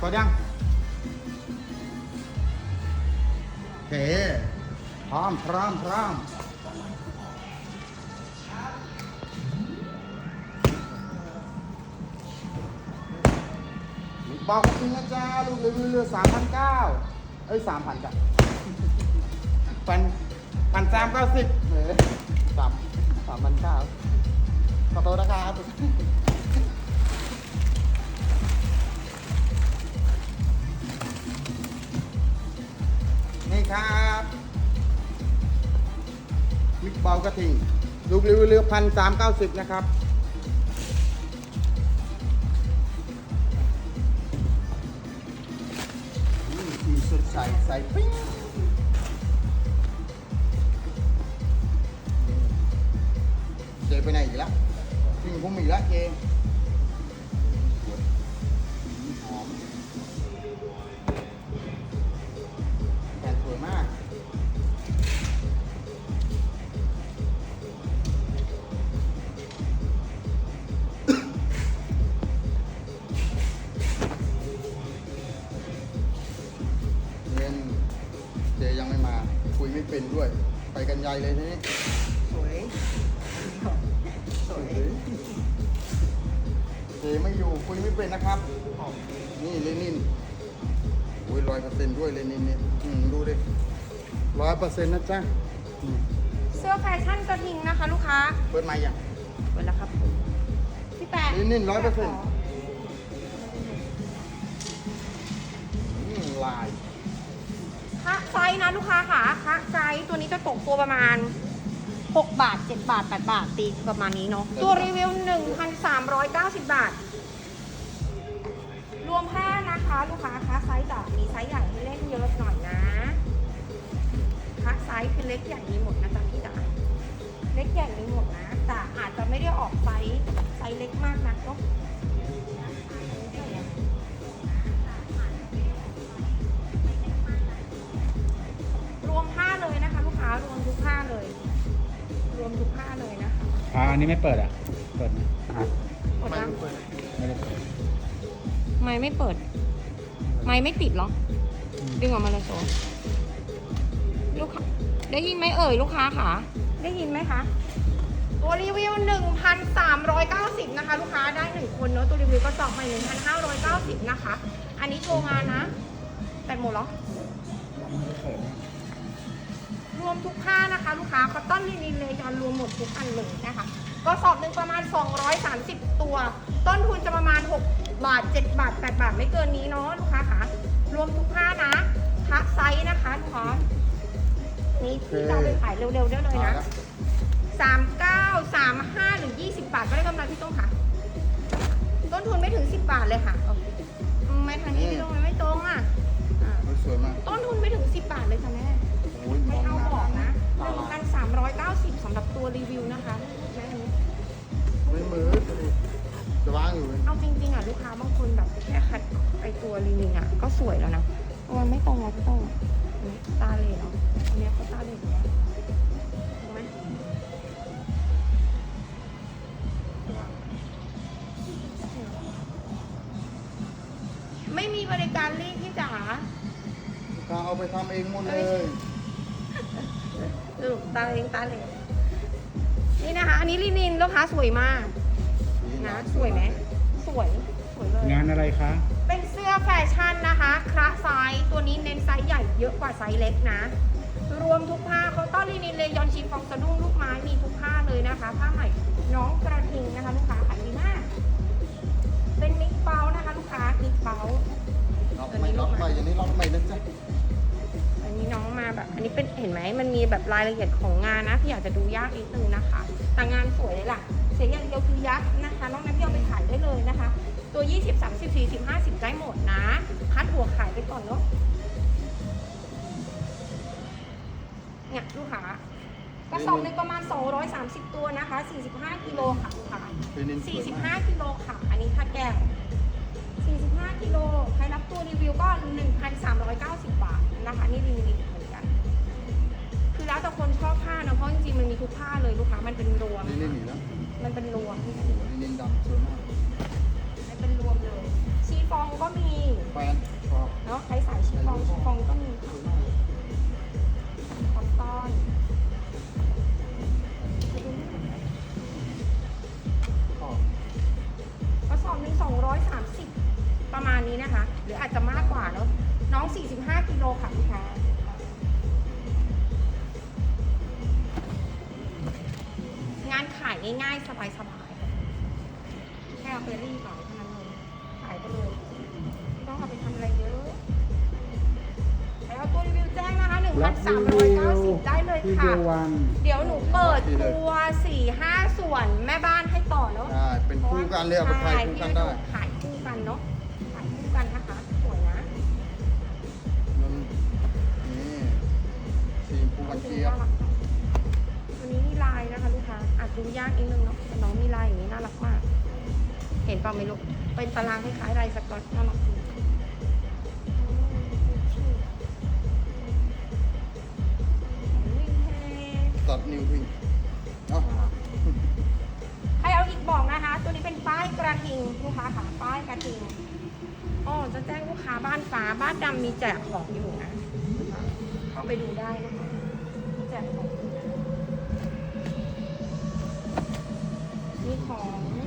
กดยังโอเคพร้อมพร้อมพร้อมบอกจริงนะจ๊ะลูกรีวิวเรือสามพันเก้าเอ้ยสามพันจ้ะพันพันสามเก้าสิบเออสามสามพันเก้าขอโทษนะครับ นี่ครับมิกเบากระทิงลูกรีวิวเรือพันสามเก้าสิบนะครับสีสดใสใสปิ้งเจไปไหนอีกแล้วทิ้งผมอีกแล้วเจ ไม่อยู่คุยไม่เป็นนะครับ นี่เลนินโอ้ยร้อยเปอร์เซ็นต์ด้วยเลนินเนี่ยอืมดูดิร้อยเปอร์เซ็นต์นะจ๊ะอืมเสื้อแฟชั่นกระทิงนะคะ ลูกค้าเปิดไมาอย่างเปิดแล้วครับพี่แปะนี่นี่100%อืมลาย คะไซส์นะลูกค้าค่ะคะไซส์ตัวนี้จะตกตัวประมาณ 6 บาท 7 บาท 8 บาทตีประมาณนี้เนาะตัวรีวิว 1,390 บาทรวมผ้านะ คะลูกค้าคะไซส์จะมีไซส์ใหญ่ให้เล่นเยอะหน่อยนะคะไซส์คือเล็กใหญ่มีหมดนะจ๊ะพี่จ๋าเล็กใหญ่มีหมดนะ แต่อาจจะไม่ได้ออกไซส์ไซส์เล็กมากนักเนาะรวมผ้าเลยนะคะลูกค้ารวมทุกผ้าเลย รวมทุกผ้าเลยนะคะอ่าอันนี้ไม่เปิดอะ เปิดไหมกดไม่เปิดไม่ได้เปิด ไม่ไม่เปิด ไม่ไม่ติดเหรอ ดึงออกมาเลยโซลูกค้าได้ยินไหมเอ่ยลูกค้าคะได้ยินไหมคะตัวรีวิว 1,390 นะคะ ลูกค้าได้หนึ่งคนเนอะตัวรีวิวก็สองใหม่1,590 นะคะ อันนี้โชว์งานนะแต่หมดเหรอ รวมทุกผ้านะคะ ลูกค้าคอตตอนลินินเลยอนรวมหมดทุกอันเลยนะคะ ก็สอบหนึ่งประมาณ 230 ตัว ต้นทุนจะประมาณ 6 บาท 7 บาท 8 บาทไม่เกินนี้เนาะลูกค้าค่ะรวมทุกผ้านะคะไซส์นะคะลูกค้านี่ที่เราไปขายเร็วๆได้เลยนะ39 35หรือ20บาทก็ได้กำไรพี่ต้งค่ะ ต้นทุนไม่ถึง10บาทเลยค่ะอืมไม่ทางนี้พี่ต้งมันไม่ตรงอะอ่าโอ้ยสวยมาก ต้นทุนไม่ถึง10บาทเลยค่ะแม่โอ้ยมไม่องเอาหน้าบอกนะตาลาย1,390สำหรับตัวรีวิวนะคะแม่อันนี้ไม่มือจะวางอยู่ เลยเอาจริงๆอะลูกค้าบางคนแบบแค่คัดไอตัวรีวิวอะก็สวยแล้วนะมันไม่ตรงแล้วพี่ต้องอันนี้ตาเหล่เนาะอันเนี้ยเขาตาเหล่อยู่แล้วถูกไหมไม่มีบริการรีดพี่จ๋าลูกค้าเอาไปทำเองหมดเลยสรุปตาเองตาเหล่นี่นะคะ อันนี้ลินินลูกค้าสวยมากนะสวยไหม สวยสวยเลย งานอะไรคะ เป็นเสื้อแฟชั่นนะคะคละไซส์ตัวนี้เน้นไซส์ใหญ่เยอะกว่าไซส์เล็กนะ รวมทุกผ้าเขาต้อนลินินเลยอนชิฟองสะดุ้งลูกไม้มีทุกผ้าเลยนะคะ ผ้าใหม่น้องกระทิงนะคะลูกค้าขายดีมาก เป็นมิกเบลนะคะ ลูกค้ามิกเบลล็อกใหม่ล็อกใหม่อย่างนี้ล็อกใหม่นะจ๊ะอันนี้น้องมาแบบ อันนี้เป็นเห็นไหมมันมีแบบรายละเอียดของงานนะที่อยากจะดูยากนิดนึงนะคะ แต่งานสวยเลยล่ะเสียอย่างเดียวคือยักษ์นะคะน้องนั้นพี่เอาไปขายได้เลยนะคะ ตัว 20 30 40 50 ได้หมดนะ คัดหัวขายไปก่อนเนาะเนี่ยลูกค้ากระสอบหนึงประมาณ 230 ตัวนะคะ 45กิโลค่ะลูกค้าเป็นนินสวยมาก45กิโลค่ะ อันนี้ถ้าแก้ว45กิโลใครรับตัวรีวิวก็ 1,390 บาทนะคะ นี่รีวิวเหมือนกัน คือแล้วแต่คนชอบผ้าเนอะเพราะจริงๆมันมีทุกผ้าเลยลูกค้ามันเป็นรวมนี่นี่หนีแล้ว มันเป็นรวง เรียนินดำ ส่วนแม่บ้านให้ต่อเนาะใช่เป็นคู่กันเลยเอาไปขายคู่กันได้ ขายคู่กันเนาะขายคู่กันนะคะสวยนะมันนี่สีชมพูกันเจี๊ยบวันนี้มีลายนะคะลูกค้าอาจดูยากนิดนึงเนาะแต่น้องมีลายอย่างนี้น่ารักมาก เห็นเปล่าไม่รู้เป็นตารางคล้ายๆลายสก๊อตน่ารักดีวิ่งเฮตัดนิวพิง บอกนะคะ ตัวนี้เป็นป้ายกระทิงลูกค้าค่ะป้ายกระทิงอ๋อจะแจ้งลูกค้าบ้านฟ้าบ้านดำมีแจกของอยู่นะเข้าไปดูได้นะคะแจกของมีของ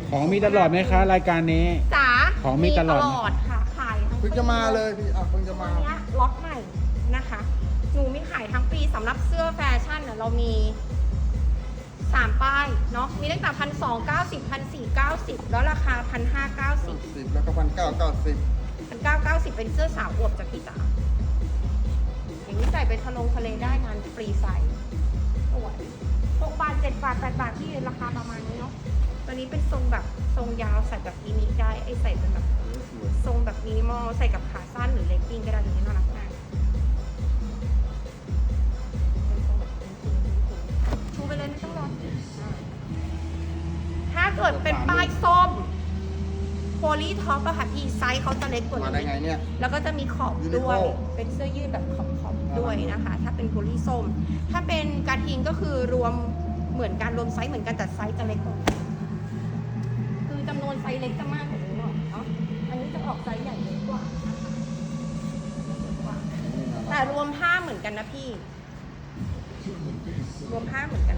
ของมีตลอดไหมคะ รายการนี้ จ๋าของมีตลอดไหมดค่ะขายทั้งปีเพิ่งจะมาเลยพี่อะเพิ่งจะตัมาวเนี้ยล็อตใหม่นะคะ หนูมีขายทั้งปีสำหรับเสื้อแฟชั่นเนี่ยเรามี สามป้ายเนาะมีตั้งแต่พันสองเก้าสิบพันสี่เก้าสิบแล้วราคาพันห้าเก้าสิบสิบแล้วก็พันเก้าเก้าสิบพันเก้าเก้าสิบเป็นเสื้อสาวอวบจากพี่จ๋าอย่างนี้ใส่ไปทะลงทะเลได้งานฟรีใส่สวยหกบาทเจ็ดบาทแปดบาทที่ราคาประมาณนี้เนาะตัวนี้เป็นทรงแบบทรงยาวใส่แบบมินิได้ไอใส่เป็นแบบสวยทรงแบบมินิมอลใส่กับขาสั้นหรือเลกกิ้งก็ได้ตัวนี้น่ารักมา ถ้าเกิดเป็นป้ายส้มโพลีท็อปอะค่ะพี่ไซส์เขาจะเล็กกว่ามาได้นี้ไงเนี่ย แล้วก็จะมีขอบยูนิโคด้วยเป็นเสื้อยืดแบบขอบขอบๆด้วยนะคะ ถ้าเป็นโพลีส้ม ถ้าเป็นกระทิงก็คือรวมเหมือนกันรวมไซส์เหมือนกันแต่ไซส์จะเล็กกว่าคือจำนวนไซส์เล็กจะมากกว่านี้หน่อยเนาะอันนี้จะออกไซส์ใหญ่เล็กกว่านะคะเล็กกว่า นี่นะแต่รวมผ้าเหมือนกันนะพี่ รวมผ้าเหมือนกัน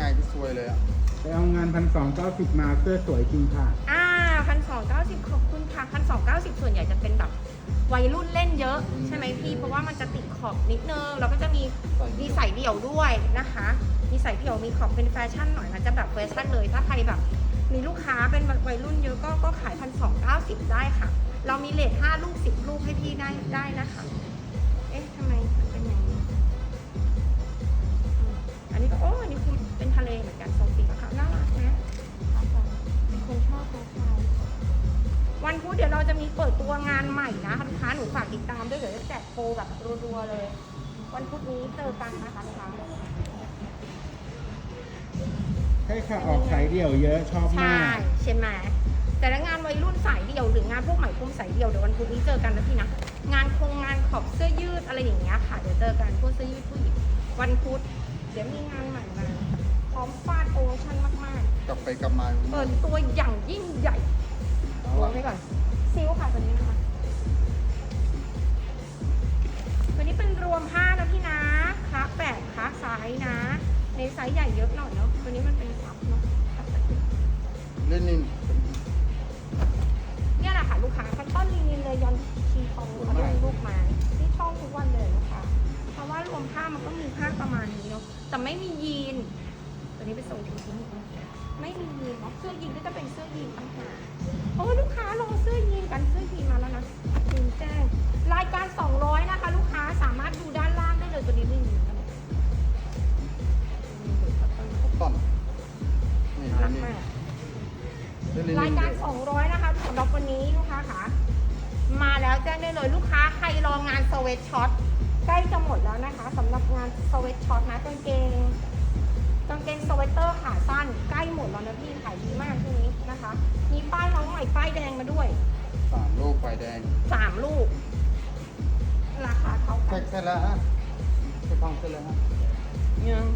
ไงที่สวยเลยอะไปเอางานพันสองเก้าสิบมาเสื้อสวยจริงค่ะ อ่าพันสองเก้าสิบขอบคุณค่ะพันสองเก้าสิบส่วนใหญ่จะเป็นแบบวัยรุ่นเล่นเยอะ ใช่ไหมพี่ เพราะว่ามันจะติดขอบนิดนึงแล้วก็จะมีมีใส่เดี่ยวด้วยนะคะมีใส่เดี่ยวมีขอบเป็นแฟชั่นหน่อยมันจะแบบแฟชั่นเลยถ้าใครแบบ มีลูกค้าเป็นวัยรุ่นเยอะก็ก็ขายพันสองเก้าสิบได้ค่ะ เรามีเลทห้าลูกสิบลูกให้พี่ได้ได้นะคะ เอ๊ะทำไม ก็โอ้อันนี้คือเป็นทะเลเหมือนกันทรงสีขาวน่ารักนะเป็นคนชอบคาคาววันพุธเดี๋ยวเราจะมีเปิดตัวงานใหม่นะลูกค้าหนูฝากติดตามด้วยเดี๋ยวจะแจกโปรแบบรัวๆเลย วันพุธนี้เจอกันนะคะลูกค้าใช่ค่ะออกสายเดี่ยวเยอะชอบใช่มากใช่ไหมแต่ละงานวัยรุ่นสายเดี่ยวหรืองานพวกใหม่พรมสายเดี่ยวเดี๋ยววันพุธนี้เจอกันนะพี่นะงานโครงงานขอบเสื้อยืดอะไรอย่างเงี้ยค่ะเดี๋ยวเจอกันพวกเสื้อยืดผู้หญิงวันพุธ เดี๋ยวมีงานใหม่มาพร้อมฟาดโปรโมชั่นมากกลับไปกลับมาๆ เปิดตัวอย่างยิ่งใหญ่เอาลละงไปก่อนซิลค่ะตัวนี้นะคะตัวนี้เป็นรวมผ้านะพี่นะค้าแปดค้าไซส์นะ ในไซส์ใหญ่เยอะหน่อยเนาะตัวนี้มันเป็นซับเนาะซับแต่เลนินเนี่ยแหละค่ะลูกค้าคันต้นลินินเลยยอนชีทองสวยเขามากดูลูกไม้ที่ช่องทุกวันเลยนะคะเพราะ ว่ารวมผ้ามันก็มีผ้าประมาณนี้เนาะแต่ไม่มียีนตัวนี้เป็นทรงทิ้งๆไม่มียีนเนาะเสื้อยีนก็จะเป็นเสื้อยีนต่างหากโอ้ยลูกค้ารอเสื้อยีนกันเสื้อยีนมาแล้วนะยีนแจ้งรายการ 200 นะคะ ลูกค้าสามารถดูด้านล่างได้เลยตัวนี้ไม่มีกันต้นนี่เลรักนินมากเลนินรายการ 200 นะคะสำหรับวันนี้ลูกค้าค่ะ มาแล้วแจ้งได้เลยลูกค้าใครรองานสเวตช็อตใกล้จะ หมดแล้วนะคะสำหรับงานสเวตช็อตนะกางเกงกางเกงสเวตเตอร์ขาสั้นใกล้หมดแล้วนะพี่ขายดีมากช่วงนี้นะคะ มีป้ายน้องใหม่ป้ายแดงมาด้วยสามลูกไฟแดง3ลูก ราคาเท่ากัแค่นแค่แล้วฮะแค่ฟังแค่แล้วฮะยังยัง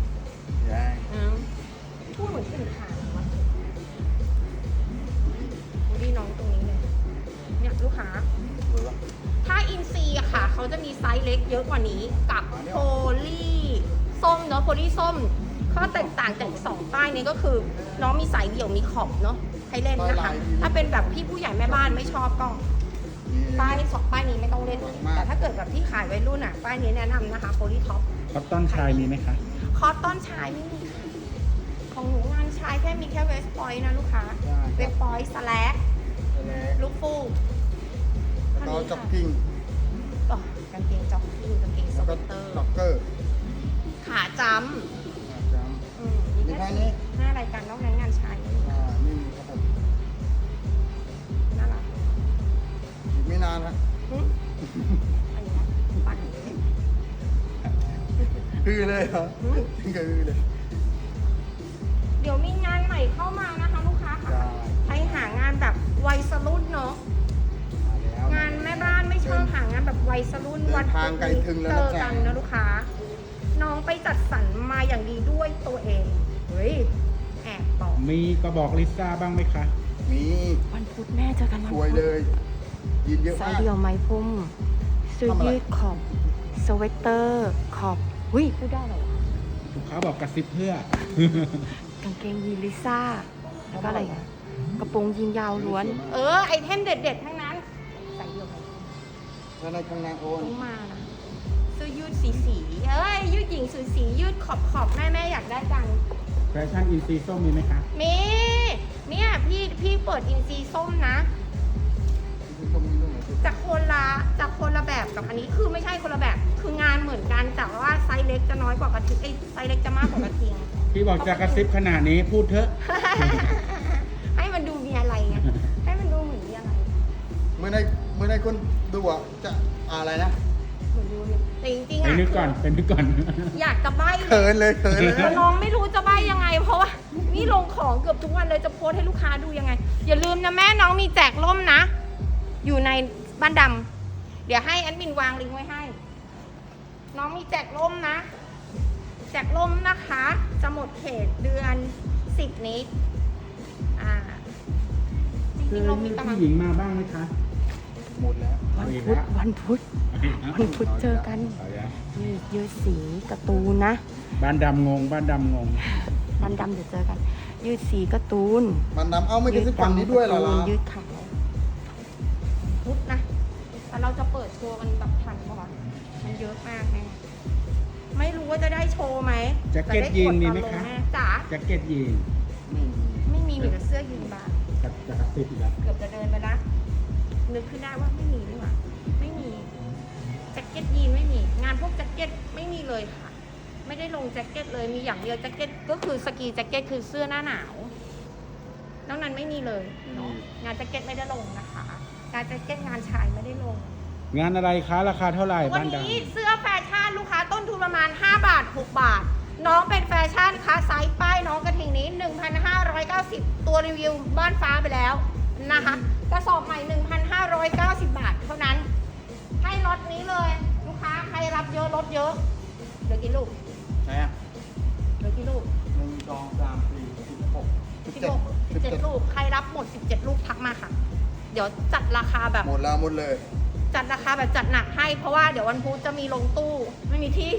ล็กเยอะกว่านี้กับโพลีส้มเนาะโพลีส้ม ข้อแตกต่างจากอีกสองป้ายนี้ก็คือ น้องมีสายเดี่ยวมีขอบเนาะให้เล่นนะคะ ถ้าเป็นแบบพี่ผู้ใหญ่แม่บ้านไม่ชอบก็นี่ป้ายสองป้ายนี้ไม่ต้องเล่นเลยแต่ถ้าเกิดแบบที่ขายไว้รุ่นอะ ป้ายนี้แนะนำนะคะโพลีท็อปคอตตอนชายมีไหมคะ คอตตอนชายไม่มีค่ะของหนูงานชายแค่มีแค่เวสปอยนะลูกค้า เวสปอยสแลกแล้วลูกฟูกแล้วก็จ็อกกิ้งอ๋อกาง เกงจ็อกกิ้งกางเกงสแล้วก็เวตเตอร์ ล็อกเกอร์ขาจอ่าจำอืมมีแค่นี้หน้ารายการนอกนั้นงานชายไม่มีำอ่านี่มีครับผมน่ารักอีกไม่นานฮะหึอันนี้นะปั่นเลยฮือเลยเหรอหึถึงกับฮือเลย เดี๋ยวมีงานใหม่เข้ามานะคะลูกค้าค่ะ ได้ใครหางานแบบวัยสรุ่นเนาะ มาแล้วงานแม่บ้านไม่ชอบหางานแบบวัยสรุ่นเดินวันทางไกลถึงแล้วเจนะอจ๊ะกันนะลูกค้า น้องไปจัดสรรมาอย่างดีด้วยตัวเอง เฮ้ย แอบบอกมีกระบอกลิซ่าบ้างไหมคะมีวันพุธแม่เจอกันวันสพุวยธเลยยินเยอะสามายกเดี่ยวไม้พุ่มเสื้อทำอะไรยืดขอบสเวตเตอร์ขอบหุ้ยพูดได้เหรอวะลูกค้าบอกกระซิบเพื่อ กางเกงยีนลิซ่าแล้วก็อะไรอะกระโปรงยีนยาวล้วน เออ ไอเทมเด็ดๆทั้ง แล้วในข้างในโอนต้องมานะเสื้อยืดสีสีๆเอ้ยยืดหญิงสีสีๆยืดขอบขอบๆแม่แม่อยากได้จังแฟชั่นอินซีส้มมีไหมคะมีเนี่ยพี่พี่เปิดอินซีส้มนะคือตรงนี้ตรงไหนจากคนละจากคนละแบบกับอันนี้คือไม่ใช่คนละแบบ คืองานเหมือนกัน แต่ว่าไซส์เล็กจะน้อยกว่ากระทิงไอยไซส์เล็กจะมากกว่ากระทิง พี่บอกจะกระซิบขนาดนี้พูดเถอะ ให้มันดูมีอะไรไงให้มันดูเหมือนมีอะไรเมื่อใน เมื่อในคนดูอะจะอะไรนะเหมือนดูเนี่ยแต่จริงๆไปอะนึกก่อนไปนึกก่อน อยากจะใบ้เลเขิยนเลยเขินเลยแต่น้องไม่รู้จะใบ้ยังไง เพราะว่านี่ลงของเกือบทุกวันเลยจะโพสต์ให้ลูกค้าดูยังไง อย่าลืมนะแม่น้องมีแจกล่มนะ อยู่ในบ้านดำเดี๋ยวให้แอดมินวางลิงก์ไว้ให้ น้องมีแจกล่มนะ แจกล่มนะคะ จะหมดเขตเดือนสิบนี้ อ่าจเคริยงๆเรามีมีประมาณผู้หญิงมาบ้างไหมคะ หมดแล้ววันพุธวันพุธวันพุธเจอกันเอาแล้วยืดยืดสีการ์ตูนนะ บ้านดำงง บ้านดำงงบันดำเดี๋ยวเจอกัน ยืดสีการ์ตูนมันดำเอาไม่ได้ซื้อฝั่งนี้ด้วยเหรอยืล่ะดยืดขาวพุธนะแต่เราจะเปิดโชว์กันแบบทันปะวะมันเยอะมากแน่ไม่รู้ว่าจะได้โชว์ไหมแจ็คเก็ตแต่ได้ยีนดมีตอไหมลงคะแน่จ๋าแจ็คเก็ตยีนนี่ไม่มีมีแต่เสื้อยีนบางจะจะกระซิบอีกแล้วเกือบจะเดินไปละ นึกขึ้นได้ว่าไม่มีนี่หว่าไม่มีแจ็คเก็ตยีนไม่มี งานพวกแจ็คเก็ตไม่มีเลยค่ะ ไม่ได้ลงแจ็คเก็ตเลยมีอย่างเดียวแจ็คเก็ตก็คือสกีแจ็คเก็ตคือเสื้อหน้าหนาวนอกนั้นไม่มีเลยเนาะงานแจ็คเก็ตไม่ได้ลงนะคะ งานแจ็คเก็ตงานชายไม่ได้ลง งานอะไรคะราคาเท่าไหร่วันบ้านดนี้เสื้อแฟชั่นลูกค้าต้นทุนประมาณ 5 บาท 6 บาท น้องเป็นแฟชั่นคะไซส์ป้ายน้องกระทิงนี้ 1,590 ตัวรีวิวบ้านฟ้าไปแล้ว นะคะ กระสอบใหม่ 1,590 บาทเท่านั้น ให้ลดนี้เลย ลูกค้าใครรับเยอะลดเยอะเหลือกี่ลูกไหนอะเหลือกี่ลูกหนึ่งสองสามสี่สิบหกสิบเจ็ด16สิบเจ็ด17ลูกใครรับหมด 17 ลูกทักมาค่ะ เดี๋ยวจัดราคาแบบหมดแล้วหมดเลย จัดราคาแบบจัดหนักให้เพราะว่าเดี๋ยววันพุธจะมีลงตู้ไม่มีที่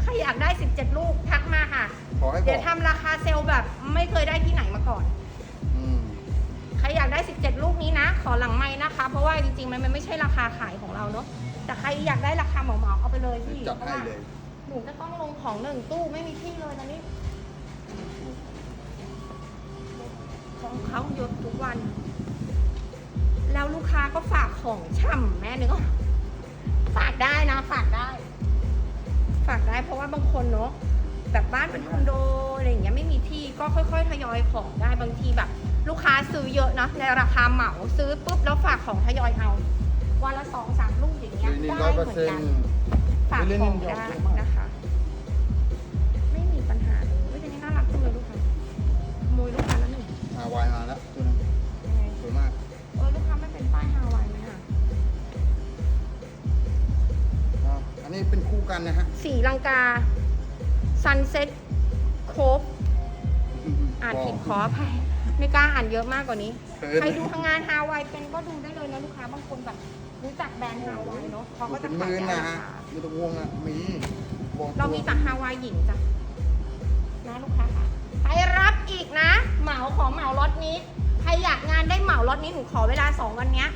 ใครอยากได้ 17 ลูกทักมาค่ะขอให้บเดี๋อยกวทำราคาเซลล์แบบไม่เคยได้ที่ไหนมาก่อนอืมใครอยากได้ 17 ลูกนี้นะ ขอหลังไม้นะคะ เพราะว่าจริงๆมันมันไม่ใช่ราคาขายของเราเนาะ แต่ใครอยากได้ราคาเหมาๆเอาไปเลยพี่จัดให้เลยหนูจะต้องลงของหนึ่งตู้ไม่มีที่เลยตอนนี้ ของเขาเยอะทุกวัน แล้วลูกค้าก็ฝากของช่ำแม่นึกว่าฝากได้นะ ฝากได้ ฝากได้เพราะว่าบางคนเนาะแบบบ้านเป็นคอนโดอะไรอย่างเงี้ยไม่มีที่ก็ค่อย ๆ ทยอยของได้บางทีแบบ ลูกค้าซื้อเยอะเนาะในราคาเหมาซื้อปุ๊บแล้วฝากของทยอยเอาวันละสองสามลูกอย่างเงี้ยนี่ได้ร้อยเหเปอมืร์อนเซ็นกันต์ฝากเล่นขนิองนยอมได้เยอะมากนะคะ ไม่มีปัญหาเลยเฮ้ยแต่นี่น่ารักจังเลยลูกค้าขโมยลูกค้าแล้วหนึ่งฮาวายมาแล้วตัวนึงยังไงสวยมากเออลูกค้าไม่เป็นป้ายฮาวายไหมอะครับอันนี้เป็นคู่กันนะฮะสีลังกาซันเซ็ตโคฟอ่านผิดขออภัย ไม่กล้าอ่านเยอะมากกว่านี้เขินใครดูทางงานฮาวายเป็นก็ดูได้เลยนะลูกค้าบางคนแบบรู้จักแบรนด์ฮาวายเนาะเขาก็จะเป็นหขายมื่นในนะราฮะคาไม่ต้องห่วงอะมีบอกเรามีแต่ฮาวายหญิงจ้ะในนะลูกค้าค่ะใครรับอีกนะ เหมาของเหมาล็อตนี้ใครอยากงานได้เหมาล็อตนี้หนูขอเวลาสองวันเนี้ย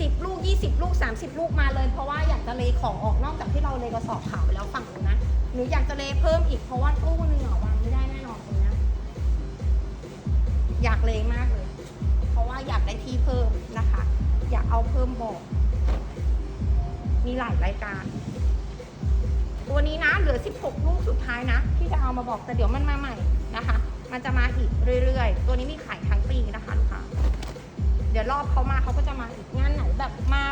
สิบลูกยี่สิบลูกสามสิบลูกมาเลย เพราะว่าอยากจะเลของออกนอกจากที่เราเลกระสอบขาวไปแล้วฝั่งนู้นนะหนูอยากจะเลเพิ่มอีกเพราะว่าตู้หนึงอะ อยากเลยมากเลย เพราะว่าอยากได้ที่เพิ่มนะคะ อยากเอาเพิ่มบอก มีหลายรายการ ตัวนี้นะเหลือ 16 ลูกสุดท้ายนะ ที่จะเอามาบอกแต่เดี๋ยวมันมาใหม่นะคะ มันจะมาอีกเรื่อยๆ ตัวนี้มีขายทั้งปีนะคะลูกค้าเดี๋ยวรอบเขามาเขาก็จะมาอีกงานไหนแบบมา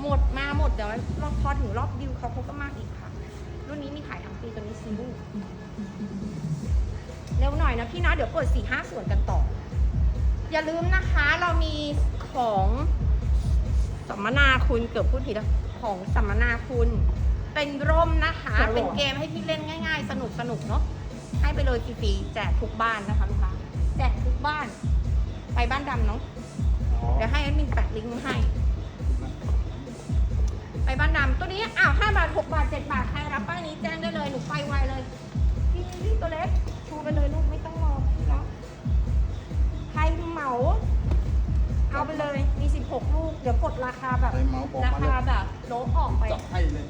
หมดมาหมดเดี๋ยวรอบพอถึงรอบดิวเขาเขาก็มาอีกค่ะ รุ่นนี้มีขายทั้งปีตัวนี้ซีลูกเร็วหน่อยนะพี่นะเดี๋ยวเปิด4ี่ห้าส่วนกันต่อ อย่าลืมนะคะเรามีของสัมมนาคุณเกือบพูดผิดแล้วของสัมมนาคุณ เป็นร่มนะคะ เป็นเกมให้พี่เล่นง่าย ๆ สนุกสนุกๆเนาะให้ไปเลยฟรีๆแจกทุกบ้านนะคะลูกค้าแจกทุกบ้าน ไปบ้านดำเนาะเดี๋ยวให้แอดมินแปะลิงก์มาให้ ไปบ้านดำตัวนี้อ้าวห้าบาทหกบาทเจ็ดบาทใครรับป้ายนี้แจ้งได้เลยหนูไปไวเลยพี่พี่ตัวเล็กชูไปเลยลูกไม่ เหมา เอาไปเลยมี 16 ลูก เดี๋ยวกดราคาแบบใครเหมาบอกรามาเลย คาแบบโลออกไป จัดให้เลย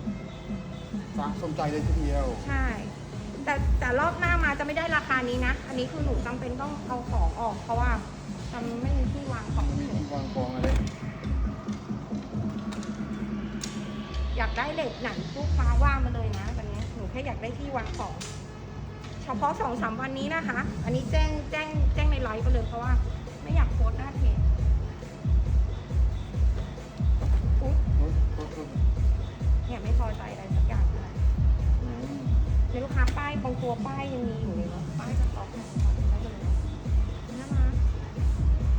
สามสนใจเลยทีเดียว ใช่ แต่แต่รอบหน้ามาจะไม่ได้ราคานี้นะ อันนี้คือหนูจำเป็นต้องเอาของออก เพราะว่าจำไม่มีที่วางของไม่มีที่วางกองอะไรอยากได้เหล็กไหนลูกค้าว่ามาเลยนะวันนี้หนูแค่อยากได้ที่วางของเฉ พาะสองสามวันนี้นะคะ อันนี้แจ้งแจ้งแจ้งในไลฟ์ไปเลยเพราะว่า ไม่อยากโพสหน้าเพจเนี่ยไม่พอใจอะไรสักอย่างเลยในลูกค้าป้ายบางตัวป้ายยังมีอยู่เลยเนาะป้ายสต็อกนี่ยได้เลยเนาะน่ารัก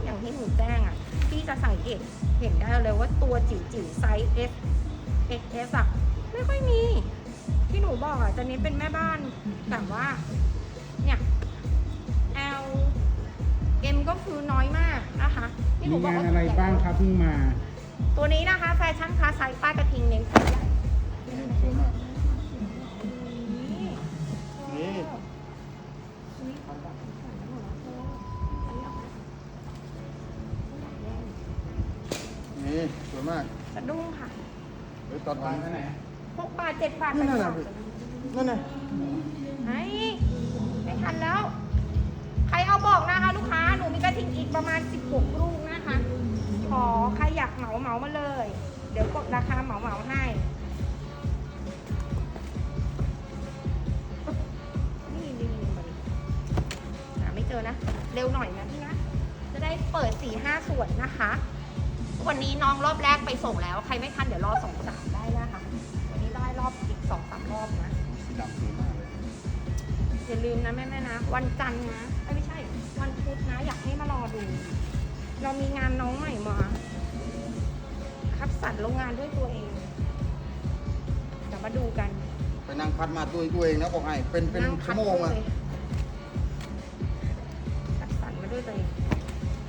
อย่างที่หนูแจ้งอะพี่จะสังเกตเห็นได้เลยว่าตัวจิ๋วจิ๋วๆไซส์ S XS อะไม่ค่อยมีที่หนูบอกอะจะเน้นเป็นแม่บ้านแบบว่า คือน้อยมากนะคะที่หมีนูบอกงานว่าอะไรบ้างครับเพิ่งมาตัวนี้นะคะแฟชั่นคลาสไซส์ป้ายกระทิงเน้นสีใหญ่นี่สวยมากนี่นี่นี่เขาแบบใส่หมดแล้วเธออันนี้เอาไปอยากแย่งนี่สวยมากสะดุ้งค่ะเฮ้ยตัดวันไหนหกบาทเจ็ดบาทนั่นแปดน่ะบาทนั่นน่ะ ไอ้ไม่ทันแล้วใครเอา บอกนะคะ ลูกค้าหนูมีกระถิ่งอีกประมาณ 16 ลูกนะคะ ขอใครอยากเหมาเหมามาเลย เดี๋ยวกดราคาเหมาเหมาให้นี่นี่หาไม่เจอนะ เร็วหน่อยนะพี่นะ จะได้เปิด4ี่ห้าส่วนนะคะ วันนี้น้องรอบแรกไปส่งแล้ว ใครไม่ทันเดี๋ยวรอสองสามได้นะคะ วันนี้ได้รอบอีกสองสามรอบนะอย่าลืมนะแม่แม่นะ วันจันทร์นะไม่ใวันพุธนะ อยากให้มารอดู เรามีงานน้องใหม่มาคัดสรรโรงงานด้วยตัวเองเดี๋ยวมาดูกันไปนั่งพัดมาตัวตัวเองนะบอกให้เป็นเป็นนั่งชั่วโมงอะเลยคัดสรรมาด้วยตัวเอง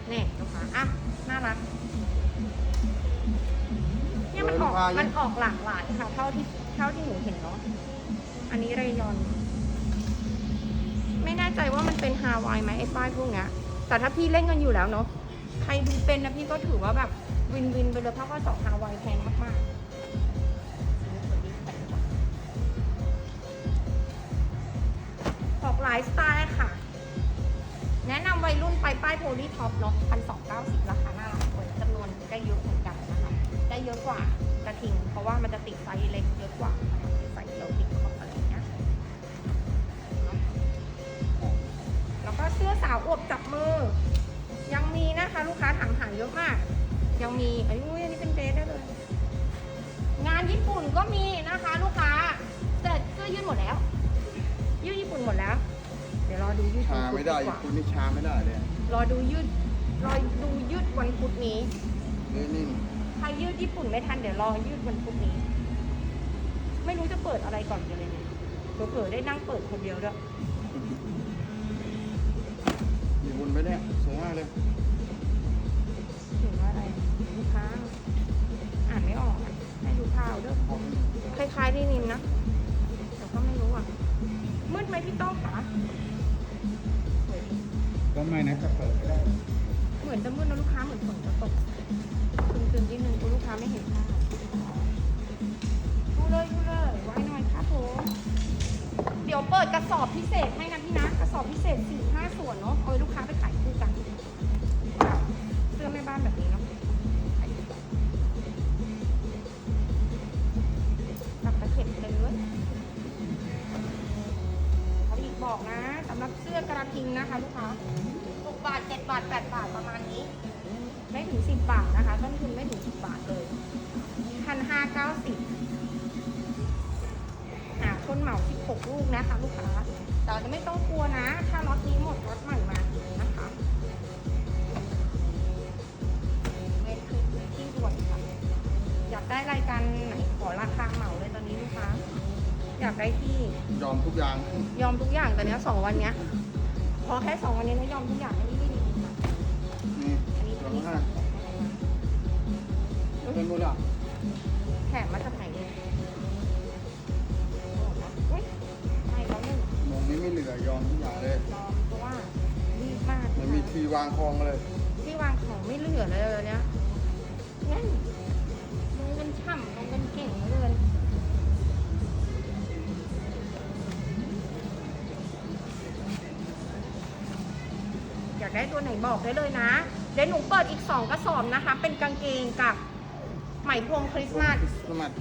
เนี่ยลูกค้าอะน่ารักเนี่ยมันออกมันออกหลากหลายค่ะเท่าที่เท่าที่หนูเห็นเนาะอันนี้เรยอน ไม่แน่ใจว่ามันเป็นฮาวายไหมไอ้ป้ายพวกเนี้ยแต่ถ้าพี่เล่นกันอยู่แล้วเนาะใครดูเป็นนะพี่ก็ถือว่าแบบวินวินไปเลยเพราะว่าสองฮาวายแพงมากๆออกหลายสไตล์ค่ะ แนะนำวัยรุ่นไปป้ายโพลีท็อปเนาะพันสองเก้าสิบราคาน่ารักเลยจำนวนได้เยอะเหมือนกันนะคะ ได้เยอะกว่ากระทิง เพราะว่ามันจะติดไซส์เล็กเยอะกว่าไซส์เดียวติด ก็เสื้อสาวอวบจับมือ ยังมีนะคะลูกค้าถามหาเยอะมาก ยังมีอันนี้อุ๊ยอันนี้เป็นเดรสได้เลย งานญี่ปุ่นก็มีนะคะ ลูกค้าแต่เสื้อยืดหมดแล้ว ยืดญี่ปุ่นหมดแล้ว เดี๋ยวรอดูยืดชาวันพุธไม่ได้กว่าคุณนี่ชาไม่ได้เลยรอดูยืดรอดูยืดวันพุธนี้เลยนี่ใครยืดญี่ปุ่นไม่ทันเดี๋ยวรอยืดวันพุธนี้ ไม่รู้จะเปิดอะไรก่อนกันเลยเนี่ยเผลอๆได้นั่งเปิดคนเดียวด้วยมีุญไปเนี่ยสูงมากเลยเขียนว่าอะไรลูกค้าอ่านไม่ออกให้ดูภาพเดอร์ผมคล้ายๆที่นินนะ แต่ก็ไม่รู้อะ มืดไหมพี่ต้องคะก็ไม่นะจะเปิดก็ได้ เหมือนจะมืดนะลูกค้าเหมือนฝนจะตกคืนๆทีนึงกูลูกค้าไม่เห็นภาพดูเลยดูเลยไว้หน่อยค่ะโถเดี๋ยวเปิดกระสอบพิเศษให้นะพี่นะ กระสอบพิเศษสี วนเนาะเอาลูกค้าไปขายคู่กันเสื้อแม่บ้านแบบนี้เนาะกลับตะเข็บเลยเว้ยเขาอีกบอกนะสำหรับเสื้อกระทิงนะคะลูกค้า6บาท7บาท8บาทประมาณนี้ ไม่ถึง10บาทนะคะต้นทุนไม่ถึง10บาทเลยพันห้าเก้าสิบหาคนเหมา16ลูกนะคะลูกค้า แต่จะไม่ต้องกลัวนะ ถ้าล็อตนี้หมดล็อตใหม่มานะคะเวทคือพื้นที่ด่วนค่ะ อยากได้รายการไหนขอราคาเหมาเลยตอนนี้ลูกค้าอยากได้ที่ ยอมทุกอย่าง ยอมทุกอย่างแต่เนี้ยสองวันเนี้ยพอแค่สองวันนี้นะยอมทุกอย่างอันนี้ไม่ดีค่ะนี่อันนี้สอัอนงนี้ห้าเป็นมูลอะแถมมาจากไหน ทีวางคลองเลย ที่วางของไม่เหลือเลยเนี้ยงั้นลงกันฉ่ำลงกันเก่งเหลือเกินอยากได้ตัวไหนบอกได้เลยนะ เดี๋ยวหนูเปิดอีก 2 กระสอบนะคะ เป็นกางเกงกับไหมพรมคริสต์มาส สมัคร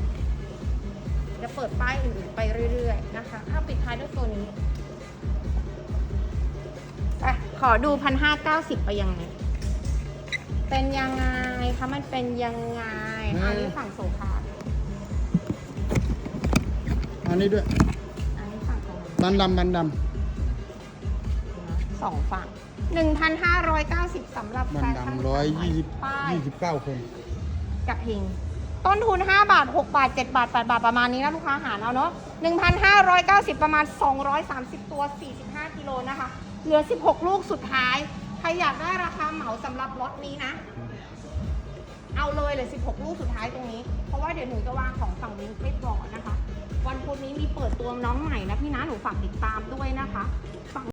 จะเปิดป้ายอื่นๆไปเรื่อยๆนะคะถ้าปิดท้ายด้วยตัวนี้ไป ขอดูพันห้าเก้าสิบไปยังไง เป็นยังไงคะมันเป็นยังไงอันนี้ฝั่งโซฟาอันนี้ด้วย อันนี้ฝั่งของบันดำบันดสองฝั่งหนึ่งพันห้าร้อยเก้าสิบสำหรับำบันแฟชั่นดำร้อยยี่สิบป้ายยี่สิบเก้าคน กับเพลงต้นทุน 5 บาท 6 บาท 7 บาท 8 บาทประมาณนี้นะลูกค้าหารเอาเนาะ1,590 ประมาณ 230 ตัว 45 กิโลนะคะ เหลือ 16 ลูกสุดท้าย ใครอยากได้ราคาเหมาสำหรับล็อตนี้นะ เอาเลยเลย 16 ลูกสุดท้ายตรงนี้ เพราะว่าเดี๋ยวหนูจะวางของฝั่งนี้ไปก่อนนะคะ วันพุธนี้มีเปิดตัวน้องใหม่นะพี่นะ หนูฝากติดตามด้วยนะคะ